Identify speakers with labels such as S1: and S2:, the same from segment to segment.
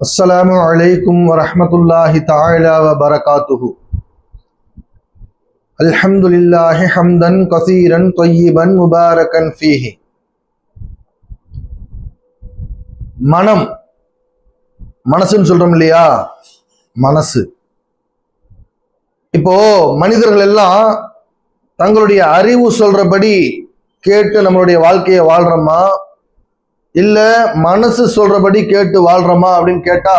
S1: அஸ்ஸலாமு அலைக்கும் வரஹமத்துல்லாஹி தாயிலா வரகாத்துஹு அல்ஹம்துலில்லாஹி ஹம்தன் கசீரன் தொய்யிபன் முபாரகன் ஃபீஹி. மனம் மனசுன்னு சொல்றோம் இல்லையா? மனசு. இப்போ மனிதர்கள் எல்லாம் தங்களுடைய அறிவு சொல்றபடி கேட்டு நம்மளுடைய வாழ்க்கையை வாழ்றோமா? இல்லை மனசு சொல்றபடி கேட்டு வாழ்றோமா அப்படின்னு கேட்டா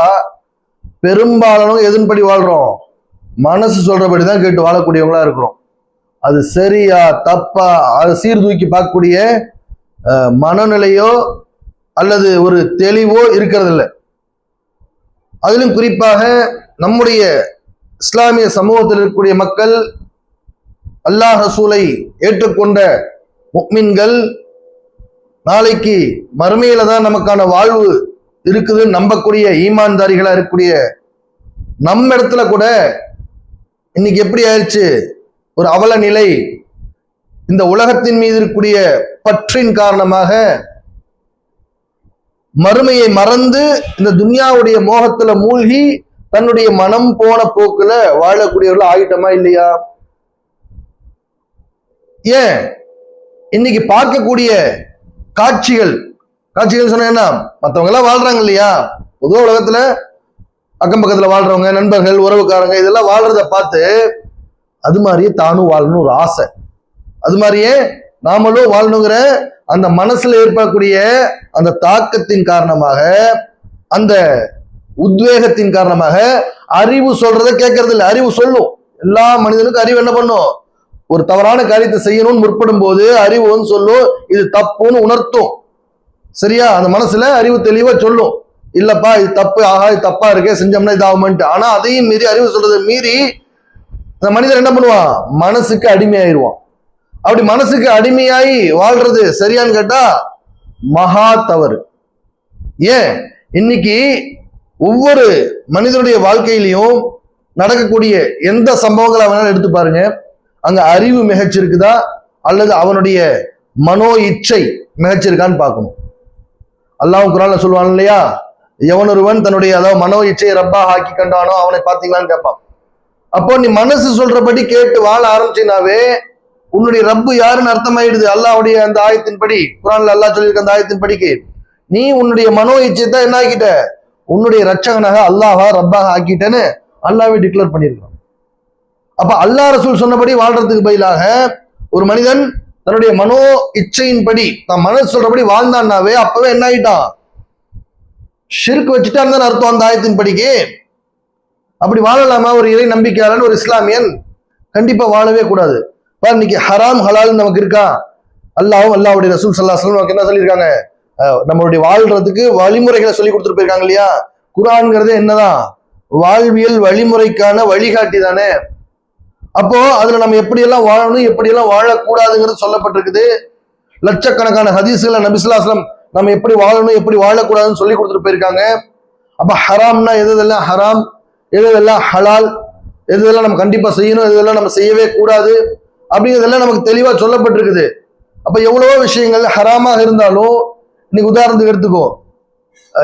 S1: பெரும்பாலும் எதன்படி வாழ்றோம். மனசு சொல்றபடி தான் கேட்டு வாழக்கூடியவங்களா இருக்கிறோம். அது சரியா தப்பா அதை சீர்தூக்கி பார்க்கக்கூடிய மனநிலையோ அல்லது ஒரு தெளிவோ இருக்கிறது இல்லை அதிலும் குறிப்பாக நம்முடைய இஸ்லாமிய சமூகத்தில் இருக்கக்கூடிய மக்கள் அல்லாஹ் ரசூலை ஏற்றுக்கொண்ட முக்மின்கள் நாளைக்கு மறுமையில தான் நமக்கான வாழ்வு இருக்குதுன்னு நம்பக்கூடிய ஈமான்தாரிகளா இருக்கக்கூடிய நம்ம இடத்துல கூட இன்னைக்கு எப்படி ஆயிடுச்சு? ஒரு அவல நிலை இந்த உலகத்தின் மீது இருக்கக்கூடிய பற்றின் காரணமாக மறுமையை மறந்து இந்த துன்யாவுடைய மோகத்துல மூழ்கி தன்னுடைய மனம் போன போக்குல வாழக்கூடியவர்கள் ஆகிட்டமா இல்லையா? ஏன்? இன்னைக்கு பார்க்கக்கூடிய காட்சிகள். காட்சிகள் சொன்னா என்ன? மற்றவங்க எல்லாம் வாழ்றாங்க இல்லையா? பொதுவா உலகத்துல அக்கம் பக்கத்துல வாழ்றவங்க நண்பர்கள் உறவுக்காரங்க இதெல்லாம் வாழ்றத பார்த்து அது மாதிரியே தானும் வாழணும் ஒரு ஆசை. அது மாதிரியே நாமளும் வாழணுங்கிற அந்த மனசுல ஏற்படக்கூடிய அந்த தாக்கத்தின் காரணமாக அந்த உத்வேகத்தின் காரணமாக அறிவு சொல்றதை கேட்கறது இல்லை அறிவு சொல்லும். எல்லா மனிதனுக்கும் அறிவு என்ன பண்ணும்? ஒரு தவறான காரியத்தை செய்யணும்னு முற்படும் போது அறிவுன்னு சொல்லும். இது தப்புன்னு உணர்த்தும். சரியா? அந்த மனசுல அறிவு தெளிவா சொல்லும். இல்லப்பா இது தப்பு ஆஹா இது தப்பா இருக்கே செஞ்சோம்னா இதாகுமென்ட்டு. ஆனா அதையும் மீறி அறிவு சொல்றதை மீறி அந்த மனிதன் என்ன பண்ணுவான்? மனசுக்கு அடிமையாயிருவான். அப்படி மனசுக்கு அடிமையாகி வாழ்றது சரியான்னு கேட்டா மகா தவறு. ஏன்? இன்னைக்கு ஒவ்வொரு மனிதனுடைய வாழ்க்கையிலையும் நடக்கக்கூடிய எந்த சம்பவங்களை வேணாலும் எடுத்து பாருங்க. அங்க அறிவு மிகச்சிருக்குதா? அல்லது அவனுடைய மனோ இச்சை மிகச்சிருக்கான்னு பார்க்கணும். அல்லாஹ் குரான்ல சொல்லுவான் இல்லையா? எவனொருவன் தன்னுடைய அதாவது மனோ இச்சையை ரப்பா ஆக்கி கண்டானோ அவனை பார்த்தீங்களான்னு கேட்பான். அப்போ நீ மனசு சொல்றபடி கேட்டு வாழ ஆரம்பிச்சினாவே உன்னுடைய ரப்பு யாருன்னு அர்த்தமாயிடுது? அல்லாவுடைய அந்த ஆயத்தின்படி குரான்ல அல்லாஹ் சொல்லியிருக்க அந்த ஆயத்தின் படிக்கு நீ உன்னுடைய மனோ இச்சையத்தை என்ன ஆக்கிட்ட உன்னுடைய ரட்சகனாக அல்லாஹா ரப்பாக ஆக்கிட்டேன்னு அல்லாவே டிக்ளேர் பண்ணியிருக்கான் அப்ப அல்லாஹ் ரசூல் சொன்னபடி வாழ்றதுக்கு பதிலாக ஒரு மனிதன் தன்னுடைய மனோ இச்சையின்படி தான் மனசு சொல்றபடி வாழ்ந்தான்னாவே அப்பவே என்ன ஆயிட்டான்? ஷிர்க் வச்சுட்டான்னு தானே அர்த்தம் அந்த ஆயத்தின் படிக்கு அப்படி வாழலாமா? ஒரு இறை நம்பிக்கையாளன் ஒரு இஸ்லாமியன் கண்டிப்பா வாழவே கூடாது. பாரு இன்னைக்கு ஹராம் ஹலால் நமக்கு இருக்கா? அல்லாவும் அல்லாவுடைய ரசூல் சல்லாஹ் நமக்கு என்ன சொல்லியிருக்காங்க? நம்மளுடைய வாழ்றதுக்கு வழிமுறைகளை சொல்லி கொடுத்துட்டு போயிருக்காங்க இல்லையா? குரான்ங்கிறது என்னதான்? வாழ்வியல் வழிமுறைக்கான வழிகாட்டி தானே. அப்போ அதுல நம்ம எப்படியெல்லாம் வாழணும் எப்படியெல்லாம் வாழக்கூடாதுங்கிறது சொல்லப்பட்டிருக்குது. லட்சக்கணக்கான ஹதீஸ்களை நபிசுல்லாஸ்லம் நம்ம எப்படி வாழணும் எப்படி வாழக்கூடாதுன்னு சொல்லி கொடுத்துட்டு போயிருக்காங்க. அப்ப ஹராம்னா எது எதெல்லாம் ஹராம் எது எதெல்லாம் ஹலால் எது எதெல்லாம் நம்ம கண்டிப்பா செய்யணும் எது இதெல்லாம் நம்ம செய்யவே கூடாது அப்படிங்கிறதெல்லாம் நமக்கு தெளிவா சொல்லப்பட்டிருக்குது. அப்ப எவ்வளவோ விஷயங்கள் ஹராமாக இருந்தாலும் இன்னைக்கு உதாரணத்துக்கு எடுத்துக்கோ.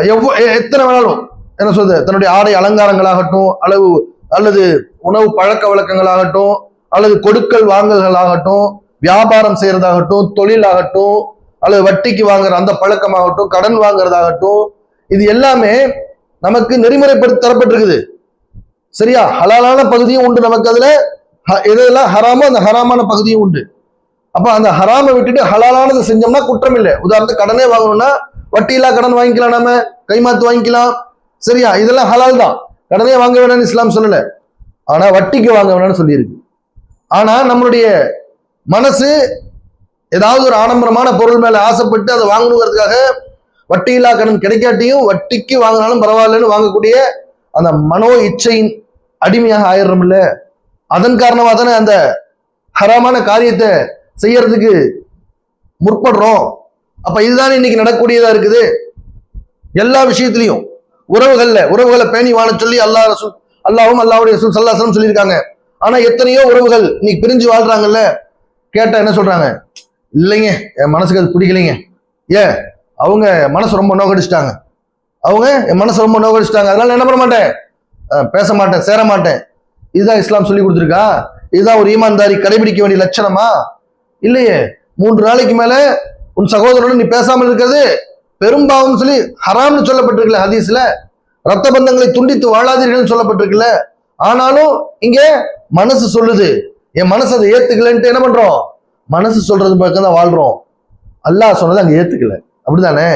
S1: எவ்வளோ எ- எத்தனை வேணாலும் என்ன சொல்றது தன்னுடைய ஆடை அலங்காரங்களாகட்டும் அளவு அல்லது உணவு பழக்க வழக்கங்களாகட்டும் அல்லது கொடுக்கல் வாங்கல்களாகட்டும் வியாபாரம் செய்யறதாகட்டும் தொழிலாகட்டும் அல்லது வட்டிக்கு வாங்குற அந்த பழக்கமாகட்டும் கடன் வாங்குறதாகட்டும் இது எல்லாமே நமக்கு நெறிமுறைப்படுத்தி தரப்பட்டிருக்குது. சரியா? ஹலாலான பகுதியும் உண்டு நமக்கு அதுல. ஹ- எதெல்லாம் ஹராமோ அந்த ஹராமான பகுதியும் உண்டு. அப்ப அந்த ஹராமை விட்டுட்டு ஹலாலானதை செஞ்சோம்னா குற்றம் இல்லை. உதாரணத்துக்கு கடனே வாங்கணும்னா வட்டியில்லா கடன் வாங்கிக்கலாம் நாம கைமாத்து வாங்கிக்கலாம். சரியா? இதெல்லாம் ஹலால் தான். கடனே வாங்க வேணாம்னு இஸ்லாம் சொல்லலை. ஆனா வட்டிக்கு வாங்க வேணாம்னு சொல்லியிருக்கு. ஆனா நம்மளுடைய மனசு ஏதாவது ஒரு ஆடம்பரமான பொருள் மேல ஆசைப்பட்டு அதை வாங்கணுங்கிறதுக்காக வட்டியில்லா கடன் கிடைக்காட்டியும் வட்டிக்கு வாங்கினாலும் பரவாயில்லன்னு வாங்கக்கூடிய அந்த மனோ இச்சையின் அடிமையாக ஆயிடுறோம்ல. அதன் காரணமா தானே அந்த ஹராமான காரியத்தை செய்யறதுக்கு முற்படுறோம். அப்ப இதுதானே இன்னைக்கு நடக்கூடியதா இருக்குது? எல்லா விஷயத்திலையும் உறவுகள்ல உறவுகளை பேணி வாழ சொல்லி அல்லாஹ் ரசூல் அல்லாவும் அல்லாவுடைய ரசூல் சல்லாசனம் சொல்லியிருக்காங்க. ஆனா எத்தனையோ உறவுகள் இன்னைக்கு பிரிஞ்சு வாழ்றாங்கல்ல கேட்டா என்ன சொல்றாங்க? இல்லைங்க என் மனசுக்கு அது பிடிக்கலைங்க. ஏ அவங்க மனசு ரொம்ப நோக்கடிச்சிட்டாங்க அவங்க என் மனசு ரொம்ப நோக்கடிச்சிட்டாங்க அதனால என்ன பண்ண மாட்டேன்? பேச மாட்டேன் சேர மாட்டேன். இதுதான் இஸ்லாம் சொல்லி கொடுத்துருக்கா? இதுதான் ஒரு ஈமான்தாரி கடைபிடிக்க வேண்டிய லட்சணமா? இல்லையே மூன்று நாளைக்கு மேல உன் சகோதரனுடன் நீ பேசாமல் இருக்கிறது பெரும்பாவம் சொல்லி ஹராம்னு சொல்லப்பட்டிருக்கல ஹதீஸ்ல. ரத்த பந்தங்களை துண்டித்து வாழாதீர்கள்னு சொல்லப்பட்டிருக்குல்ல. ஆனாலும் இங்க மனசு சொல்லுது. என் மனசு அதை ஏத்துக்கலன்ட்டு என்ன பண்றோம்? மனசு சொல்றது பக்கம் தான் வாழ்றோம். அல்லாஹ் சொன்னதை அங்க ஏத்துக்கல. அப்படிதானே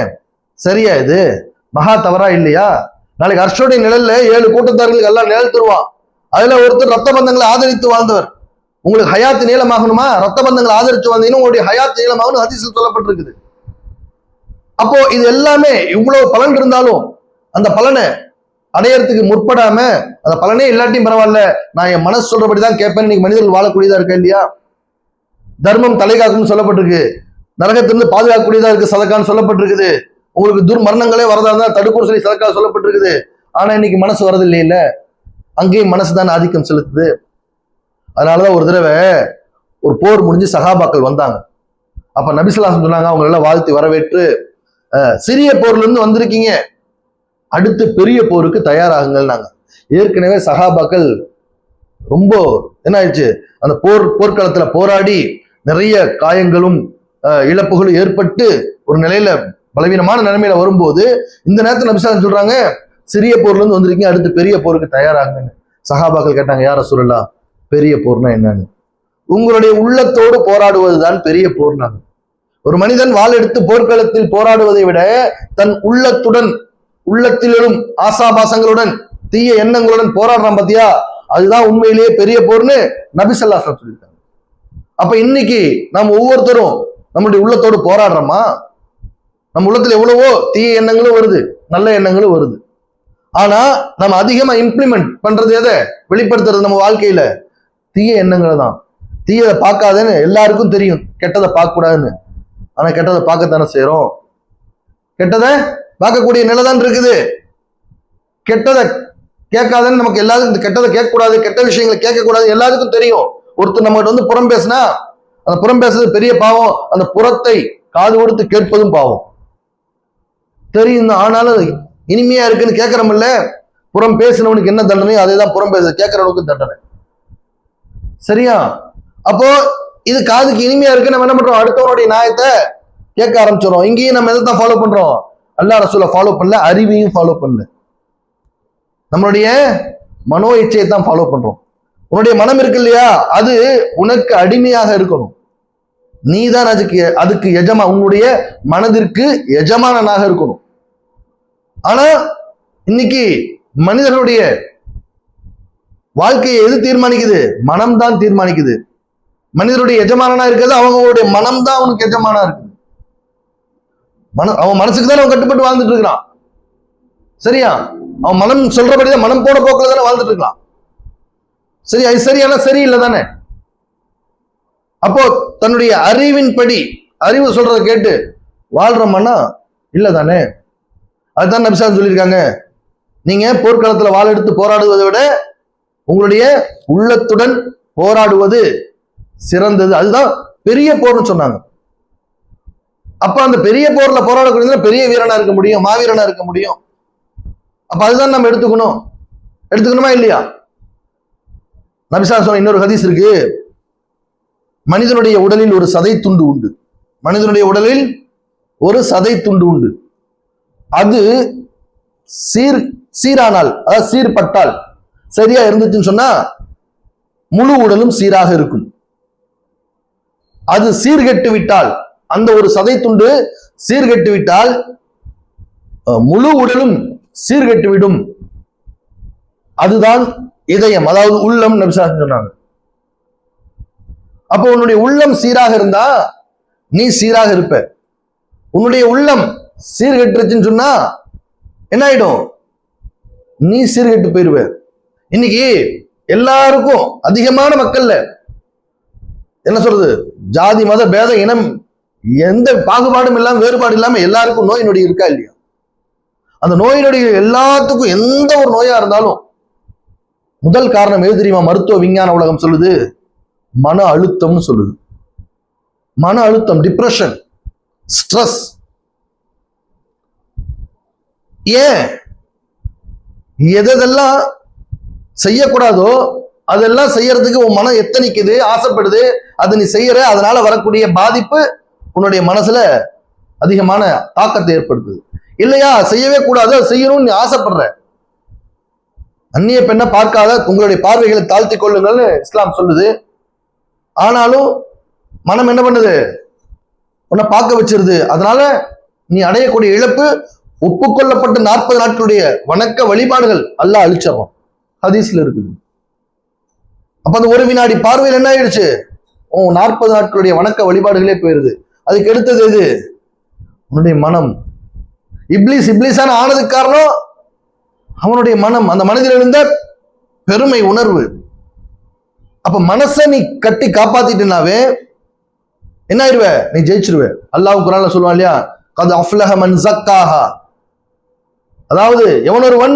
S1: சரியா இது? மகா தவறா இல்லையா? நாளைக்கு அர்ஷோடைய நிழல்ல ஏழு கூட்டத்தார்களுக்கு எல்லாம் நிழல் தருவான். அதுல ஒருத்தர் ரத்த பந்தங்களை ஆதரித்து வாழ்ந்தவர். உங்களுக்கு ஹயாத்து நீளமாகணுமா? ரத்த பந்தங்களை ஆதரித்து வந்தீங்கன்னா உங்களுடைய ஹயாத்து நீளமாகணும் அதிசல் சொல்லப்பட்டிருக்குது. அப்போ இது எல்லாமே இவ்வளவு பலன் இருந்தாலும் அந்த பலனை அடையறதுக்கு முற்படாம அந்த பலனே இல்லாட்டியும் பரவாயில்ல நான் என் மனசு சொல்றபடி தான் கேட்பேன். இன்னைக்கு மனிதர்கள் வாழக்கூடியதா இருக்கா இல்லையா? தர்மம் தலைகாக்கும்னு சொல்லப்பட்டிருக்கு. நரகத்திலிருந்து பாதுகாக்கக்கூடியதா இருக்கு சதக்கான்னு சொல்லப்பட்டிருக்குது. உங்களுக்கு துர்மரணங்களே வரதா இருந்தா தடுப்புன்னு சொல்லி சதக்கா சொல்லப்பட்டிருக்குது. ஆனா இன்னைக்கு மனசு வரது இல்லையில அங்கேயும் மனசு தான் ஆதிக்கம் செலுத்துது. அதனாலதான் ஒரு தடவை ஒரு போர் முடிஞ்சு சகாபாக்கள் வந்தாங்க. அப்ப நபிசுல்லாசன் சொன்னாங்க அவங்களெல்லாம் வாழ்த்து வரவேற்று சிறிய போர்ல இருந்து வந்திருக்கீங்க. அடுத்து பெரிய போருக்கு தயாராகுங்கள் நாங்க ஏற்கனவே சகாபாக்கள் ரொம்ப என்ன ஆயிடுச்சு அந்த போர் போர்க்களத்துல போராடி நிறைய காயங்களும் இழப்புகளும் ஏற்பட்டு ஒரு நிலையில பலவீனமான நிலைமையில வரும்போது இந்த நேரத்தில் நபிசாசன் சொல்றாங்க சிறிய போர்ல இருந்து வந்திருக்கீங்க அடுத்து பெரிய போருக்கு தயாராகுங்கன்னு. சகாபாக்கள் கேட்டாங்க யார சொல்லலாம் பெரிய போர்னா என்னன்னு? உங்களுடைய உள்ளத்தோடு போராடுவதுதான் பெரிய போர்னாங்க. ஒரு மனிதன் வாள் எடுத்து போர்க்களத்தில் போராடுவதை விட தன் உள்ளத்துடன் உள்ளத்திலும் ஆசாபாசங்களுடன் தீய எண்ணங்களுடன் போராடுறான் பாத்தியா? அதுதான் உண்மையிலேயே பெரிய போர்னு நபிசல்லாசன் சொல்லியிருக்காங்க. அப்ப இன்னைக்கு நாம் ஒவ்வொருத்தரும் நம்முடைய உள்ளத்தோடு போராடுறோமா? நம்ம உள்ளத்துல எவ்வளவோ தீய எண்ணங்களும் வருது நல்ல எண்ணங்களும் வருது. ஆனா நம்ம அதிகமா இம்ப்ளிமெண்ட் பண்றது எதை? வெளிப்படுத்துறது நம்ம வாழ்க்கையில? தீய எண்ணங்களை தான். தீயதை பார்க்காதேன்னு எல்லாருக்கும் தெரியும். கெட்டதை பார்க்க கூடாதுன்னு ஆனா கெட்டதை பார்க்கத்தானே செய்யறோம் கெட்டதை பார்க்கக்கூடிய நிலை தான் இருக்குது. கெட்டதை கேட்காதன்னு நமக்கு எல்லாருக்கும் இந்த கெட்டதை கேட்கக்கூடாது கெட்ட விஷயங்களை கேட்கக்கூடாது எல்லாருக்கும் தெரியும். ஒருத்தர் நம்மகிட்ட வந்து புறம் பேசினா அந்த புறம் பேசுறது பெரிய பாவம். அந்த புறத்தை காது கொடுத்து கேட்பதும் பாவம். தெரியும் ஆனாலும் இனிமையா இருக்குன்னு கேட்கறமில்ல. புறம் பேசினவனுக்கு என்ன தண்டனையோ அதே தான் புறம் பேச கேட்கறவனுக்கு தண்டனை. சரியா? அப்போ இது காதுக்கு இனிமையா இருக்கு. நம்ம என்ன பண்றோம்? அடுத்தவனுடைய நியாயத்தை கேட்க ஆரம்பிச்சிடும் இங்கேயும் நம்ம எதை தான் ஃபாலோ பண்றோம்? அல்லா ரசூலை ஃபாலோ பண்ணல அறிவையும் ஃபாலோ பண்ணல. நம்மளுடைய மனோ இச்சையை தான் ஃபாலோ பண்றோம். உன்னுடைய மனம் இருக்கு இல்லையா? அது உனக்கு அடிமையாக இருக்கணும். நீதான் அதுக்கு அதுக்கு எஜமா உன்னுடைய மனதிற்கு எஜமானனாக இருக்கணும். ஆனா இன்னைக்கு மனிதனுடைய வாழ்க்கையை எது தீர்மானிக்குது? மனம்தான் தீர்மானிக்குது. மனிதனுடைய எஜமானனா இருக்கிறது அவங்களுடைய மனம்தான் உனக்கு அவனுக்கு எஜமானா இருக்குது. மன அவன் மனசுக்கு தான் அவன் கட்டுப்பட்டு வாழ்ந்துட்டு இருக்கிறான். சரியா? அவன் மனம் சொல்றபடிதான் மனம் போன போக்கில் தானே வாழ்ந்துட்டு இருக்கான். சரி அது சரியானா சரியில்லை தானே அப்போ தன்னுடைய அறிவின் படி அறிவு சொல்றதை கேட்டு வாழ்றோம்னா இல்லை தானே அதுதான் நபிசான் சொல்லியிருக்காங்க. நீங்க போர்க்களத்துல வாள் எடுத்து போராடுவதை விட உங்களுடைய உள்ளத்துடன் போராடுவது சிறந்தது. அதுதான் பெரிய போர்னு சொன்னாங்க. அப்ப அந்த பெரிய போர்ல போராடக்கூடியதுல பெரிய வீரனா இருக்க முடியும் மாவீரனா இருக்க முடியும். அப்ப அதுதான் நம்ம எடுத்துக்கணும். எடுத்துக்கணுமா இல்லையா? நபிசா சொன்ன இன்னொரு ஹதீஸ் இருக்கு. மனிதனுடைய உடலில் ஒரு சதை துண்டு உண்டு. மனிதனுடைய உடலில் ஒரு சதை துண்டு உண்டு. அது சீர் சீரானால் அதாவது சீர்பட்டால் சரியா இருந்துச்சுன்னு சொன்னா முழு உடலும் சீராக இருக்கும். அது சீர்கெட்டு விட்டால் அந்த ஒரு சதை துண்டு சீர்கட்டு விட்டால் முழு உடலும் சீர்கெட்டு விடும் அதுதான் இதயம் அதாவது உள்ளம் நபிசாசன் சொன்னாங்க. அப்போ உன்னுடைய உள்ளம் சீராக இருந்தா நீ சீராக இருப்ப. உன்னுடைய உள்ளம் சீர்கட்டுருச்சுன்னு சொன்னா என்ன ஆயிடும்? நீ சீர்கெட்டு போயிருவ. இன்னைக்கு எல்லாருக்கும் அதிகமான மக்கள்ல என்ன சொல்றது? ஜாதி மத பேத இனம் எந்த பாகுபாடும் இல்லாம வேறுபாடு இல்லாம எல்லாருக்கும் நோய் நொடி இருக்கா இல்லையா? அந்த நோய் நொடி எல்லாத்துக்கும் எந்த ஒரு நோயா இருந்தாலும் முதல் காரணம் எது தெரியுமா? மருத்துவ விஞ்ஞான உலகம் சொல்லுது மன அழுத்தம்னு சொல்லுது. மன அழுத்தம் டிப்ரெஷன் ஸ்ட்ரெஸ் ஏன்? எதெல்லாம் செய்யக்கூடாதோ அதெல்லாம் செய்யறதுக்கு உன் மனம் எத்தனைக்குது ஆசைப்படுது அது நீ செய்யற அதனால வரக்கூடிய பாதிப்பு உன்னுடைய மனசுல அதிகமான தாக்கத்தை ஏற்படுத்துது. இல்லையா? செய்யவே கூடாது செய்யணும்னு நீ ஆசைப்படுற. அந்நிய பெண்ணை பார்க்காத உங்களுடைய பார்வைகளை தாழ்த்தி கொள்ளுங்கள்னு இஸ்லாம் சொல்லுது. ஆனாலும் மனம் என்ன பண்ணுது? உன்னை பார்க்க வச்சிருது. அதனால நீ அடையக்கூடிய இழப்பு ஒப்புக்கொள்ளப்பட்ட நாற்பது நாட்களுடைய வணக்க வழிபாடுகள் அல்லாஹ் அழிச்சிடறோம் ஹதீஸ்ல இருக்குது. அப்ப அந்த ஒரு வினாடி பார்வையில் என்ன ஆயிடுச்சு? நாற்பது நாட்களுடைய வணக்க வழிபாடுகளே போயிருது. அதுக்கு எடுத்தது எது? உன்னுடைய மனம். இப்ளீஸ் இப்ளீஸான ஆனதுக்கு காரணம் அவனுடைய மனம். அந்த மனதில் இருந்த பெருமை உணர்வு. அப்ப மனசை நீ கட்டி காப்பாத்திட்டனாவே என்ன ஆயிருவ? நீ ஜெயிச்சிருவ. அல்லாஹ் குரான்ல சொல்லுவான் இல்லையா? கது அஃப்லஹ மன் சக்காஹா அதாவது எவனொருவன்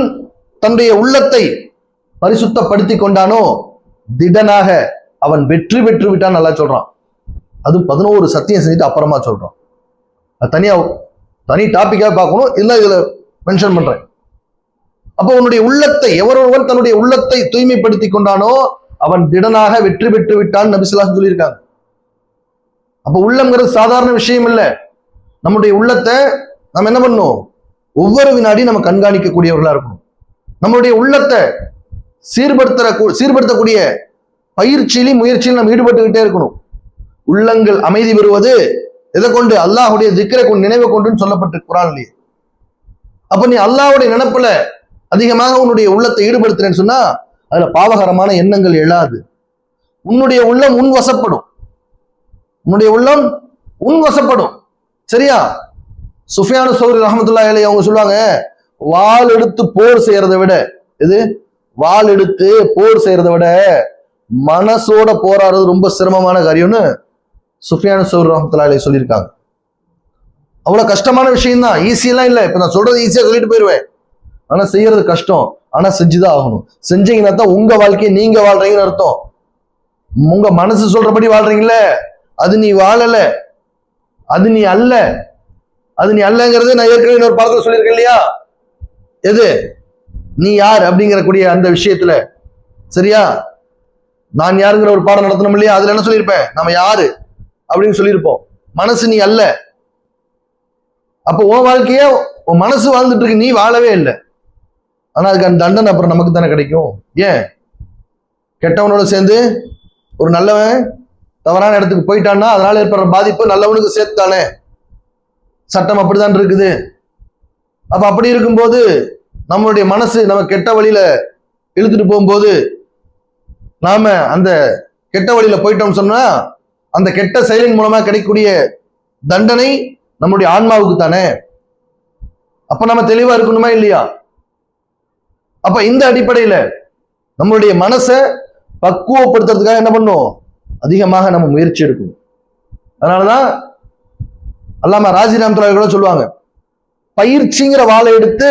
S1: தன்னுடைய உள்ளத்தை பரிசுத்தப்படுத்தி கொண்டானோ திடனாக அவன் வெற்றி பெற்று விட்டான் நல்லா சொல்றான். அது பதினோரு சத்தியம் செஞ்சுட்டு அப்புறமா சொல்றான் அது தனியா தனி டாப்பிக்காக பார்க்கணும். இல்லை இதில் மென்ஷன் பண்றேன். அப்போ உன்னுடைய உள்ளத்தை எவரொருவன் தன்னுடைய உள்ளத்தை தூய்மைப்படுத்தி கொண்டானோ அவன் திடனாக வெற்றி பெற்று விட்டான் நபிசுல்லாஸ் சொல்லியிருக்காங்க. அப்போ உள்ளம்ங்கிறது சாதாரண விஷயம் இல்லை. நம்முடைய உள்ளத்தை நம்ம என்ன பண்ணணும் ஒவ்வொரு வினாடியும் நம்ம கண்காணிக்கக்கூடியவர்களா இருக்கணும். நம்மளுடைய உள்ளத்தை சீர்படுத்துற சீர்படுத்தக்கூடிய பயிற்சியிலும் முயற்சியிலும் நம்ம ஈடுபட்டுக்கிட்டே இருக்கணும். உள்ளங்கள் அமைதி பெறுவது எதை கொண்டு? அல்லாஹுடைய திக்கரை கொண்டு நினைவை கொண்டுன்னு சொல்லப்பட்டு குரான்லயே அப்ப நீ அல்லாஹுடைய நினைப்புல அதிகமாக உன்னுடைய உள்ளத்தை ஈடுபடுத்துறேன்னு சொன்னா அதுல பாவகரமான எண்ணங்கள் எழாது. உன்னுடைய உள்ளம் உன் வசப்படும் உன்னுடைய உள்ளம் உன் வசப்படும் சரியா? சுஃபியான சௌரி ரஹமத்துல்லா அலி அவங்க சொல்லுவாங்க வாள் எடுத்து போர் செய்யறதை விட இது வாள் எடுத்து போர் செய்யறதை விட மனசோட போராடுறது ரொம்ப சிரமமான காரியம்னு சுஃபியான சௌர் ரஹமத்துல்லா சொல்லியிருக்காங்க. அவ்வளோ கஷ்டமான விஷயம் தான் ஈஸியெல்லாம் இல்லை. இப்போ நான் சொல்றது ஈஸியாக சொல்லிட்டு போயிடுவேன் ஆனால் செய்யறது கஷ்டம். ஆனால் செஞ்சுதான் ஆகணும். செஞ்சீங்கன்னா தான் உங்க வாழ்க்கையை நீங்க வாழ்றீங்கன்னு அர்த்தம். உங்க மனசு சொல்றபடி வாழ்றீங்களே அது நீ வாழல. அது நீ அல்ல. அது நீ அல்லங்கிறது நான் ஏற்கனவே இன்னொரு பாடத்துல சொல்லியிருக்கேன் இல்லையா? எது? நீ யார் அப்படிங்கிற கூடிய அந்த விஷயத்துல. சரியா? நான் யாருங்கிற ஒரு பாடம் நடத்தணும் இல்லையா? அதுல என்ன சொல்லியிருப்பேன்? நம்ம யாரு? அப்படின்னு சொல்லியிருப்போம். மனசு நீ அல்ல. அப்போ உன் வாழ்க்கைய உன் மனசு வாழ்ந்துட்டு இருக்கு நீ வாழவே இல்லை. ஆனா அதுக்கு அந்த தண்டனை அப்புறம் நமக்கு தானே கிடைக்கும். ஏன்? கெட்டவனோட சேர்ந்து ஒரு நல்லவன் தவறான இடத்துக்கு போயிட்டான்னா அதனால ஏற்படுற பாதிப்பு நல்லவனுக்கு சேர்த்து தானே சட்டம் அப்படிதான் இருக்குது. அப்ப அப்படி இருக்கும்போது நம்மளுடைய மனசு நம்ம கெட்ட வழியில இழுத்துட்டு போகும்போது நாம அந்த கெட்ட வழியில போயிட்டோம்னு சொன்னா அந்த கெட்ட செயலின் மூலமா கிடைக்கக்கூடிய தண்டனை நம்முடைய ஆன்மாவுக்கு தானே அப்ப நம்ம தெளிவா இருக்கணுமா இல்லையா? அப்ப இந்த அடிப்படையில நம்மளுடைய மனசை பக்குவப்படுத்துறதுக்காக என்ன பண்ணும்? அதிகமாக நம்ம முயற்சி எடுக்கணும். அதனாலதான் அல்லாம ராஜி ராமத்துலாய் கூட சொல்லுவாங்க பயிற்சிங்கிற வாளை எடுத்து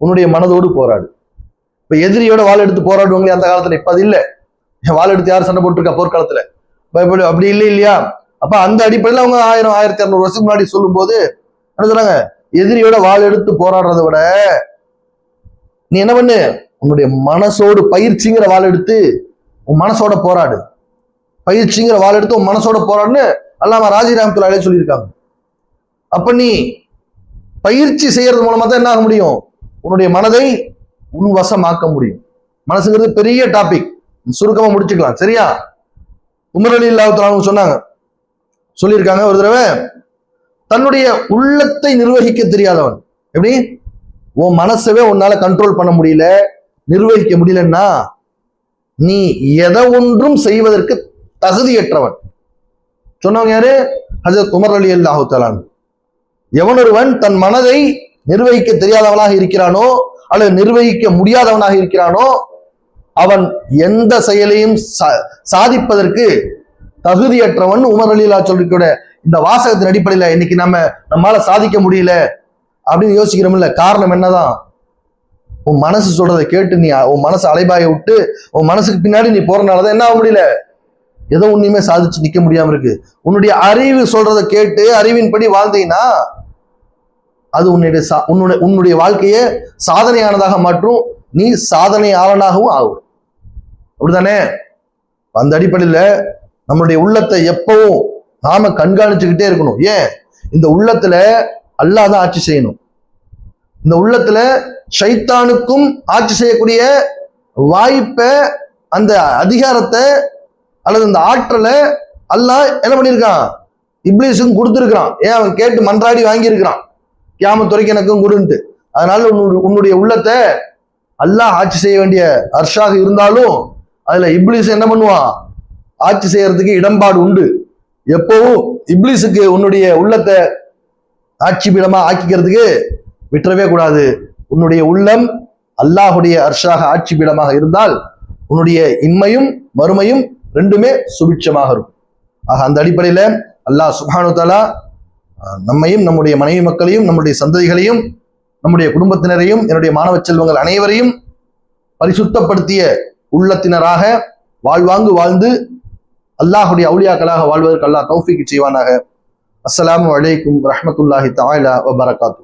S1: உன்னுடைய மனதோடு போராடு. இப்ப எதிரியோட வாழை எடுத்து போராடுவாங்களே அந்த காலத்துல இப்ப அது இல்ல. வாள் எடுத்து யார் சண்டை போட்டிருக்கா போர்க்காலத்துல? பயப்படு அப்படி இல்லை இல்லையா? அப்ப அந்த அடிப்படையில் அவங்க ஆயிரம் ஆயிரத்தி இரநூறு வருஷத்துக்கு முன்னாடி சொல்லும்போது என்ன சொல்றாங்க எதிரியோட வாள் எடுத்து போராடுறதை விட நீ என்ன பண்ணு? உன்னுடைய மனசோடு பயிற்சிங்கிற வாள் எடுத்து உன் மனசோட போராடு. பயிற்சிங்கிற வாள் எடுத்து உன் மனசோட போராடுன்னு அல்லாம ராஜிராமத்துல சொல்லியிருக்காங்க. அப்ப நீ பயிற்சி செய்யறது மூலமா தான் என்ன ஆக முடியும்? உன்னுடைய மனதை உன் வசமாக்க முடியும். மனசுங்கிறது பெரிய டாபிக் சுருக்கமா முடிச்சுக்கலாம். சரியா? உமர் அலி இல்லாவுத்தலான்னு சொன்னாங்க. சொல்லியிருக்காங்க ஒரு தடவை தன்னுடைய உள்ளத்தை நிர்வகிக்க தெரியாதவன். எப்படி? உன் மனசவே உன்னால கண்ட்ரோல் பண்ண முடியல நிர்வகிக்க முடியலன்னா நீ எதை ஒன்றும் செய்வதற்கு தகுதியற்றவன். சொன்னவங்க யாரு? ஹசரத் உமர் அலி அல்லாஹு எவனொருவன் தன் மனதை நிர்வகிக்க தெரியாதவனாக இருக்கிறானோ அல்லது நிர்வகிக்க முடியாதவனாக இருக்கிறானோ அவன் எந்த செயலையும் சா- சாதிப்பதற்கு தகுதியற்றவன் உமர் அலிலா சொல்லிக்கூட இந்த வாசகத்தின் அடிப்படையில் இன்னைக்கு நம்ம நம்மளால சாதிக்க முடியல அப்படின்னு யோசிக்கிறோம்ல. காரணம் என்னதான்? உன் மனசு சொல்றதை கேட்டு நீ உன் மனசை அலைபாய விட்டு உன் மனசுக்கு பின்னாடி நீ போறனாலதான் என்ன ஆக முடியல? ஏதோ உன்னையுமே சாதிச்சு நிக்க முடியாம இருக்கு. உன்னுடைய அறிவு சொல்றதை கேட்டு அறிவின்படி வாழ்ந்தீங்கன்னா அது உன்னுடைய சா- உன்னுடைய உன்னுடைய வாழ்க்கையை சாதனையானதாக மாற்றும். நீ சாதனையாளனாகவும் ஆகும் அப்படிதானே அந்த அடிப்படையில நம்மளுடைய உள்ளத்தை எப்பவும் நாம கண்காணிச்சுக்கிட்டே இருக்கணும். ஏன்? இந்த உள்ளத்துல அல்லாஹ் தான் ஆட்சி செய்யணும். இந்த உள்ளத்துல ஷைத்தானுக்கும் ஆட்சி செய்யக்கூடிய வாய்ப்பை அந்த அதிகாரத்தை அல்லது அந்த ஆற்றலை அல்லாஹ் என்ன பண்ணியிருக்கான் இப்ளீஸுக்கும் கொடுத்துருக்கிறான். ஏன்? அவன் கேட்டு மன்றாடி வாங்கியிருக்கிறான். கியாம துறைக்கு எனக்கும் கொடுன்ட்டு. அதனால உன்னுடைய உன்னுடைய உள்ளத்தை அல்லாஹ் ஆட்சி செய்ய வேண்டிய அர்ஷாக இருந்தாலும் அதுல இப்ளிஸ் என்ன பண்ணுவான்? ஆட்சி செய்யறதுக்கு இடம்பாடு உண்டு. எப்பவும் இப்ளிஸுக்கு உன்னுடைய உள்ளத்தை ஆட்சி பீடமா ஆக்கிக்கிறதுக்கு விட்டுறவே கூடாது. உன்னுடைய உள்ளம் அல்லாஹுடைய அர்ஷாக ஆட்சி பீடமாக இருந்தால் உன்னுடைய இன்மையும் மறுமையும் ரெண்டுமே சுபிட்சமாக இருக்கும். ஆக அந்த அடிப்படையில அல்லாஹ் சுப்ஹானு நம்மையும் நம்முடைய மனைவி மக்களையும் நம்முடைய சந்ததிகளையும் நம்முடைய குடும்பத்தினரையும் என்னுடைய மாணவ செல்வங்கள் அனைவரையும் பரிசுத்தப்படுத்திய உள்ளத்தினராக வாழ்வாங்கு வாழ்ந்து அல்லாஹுடைய அவுளியாக்களாக வாழ்வதற்கு அல்லாஹ் தௌஃபிக்கு செய்வானாக. அஸ்ஸலாமு வலைக்கும் ரஹ்மத்துல்லாஹி தாயிலா வபரகாத்து.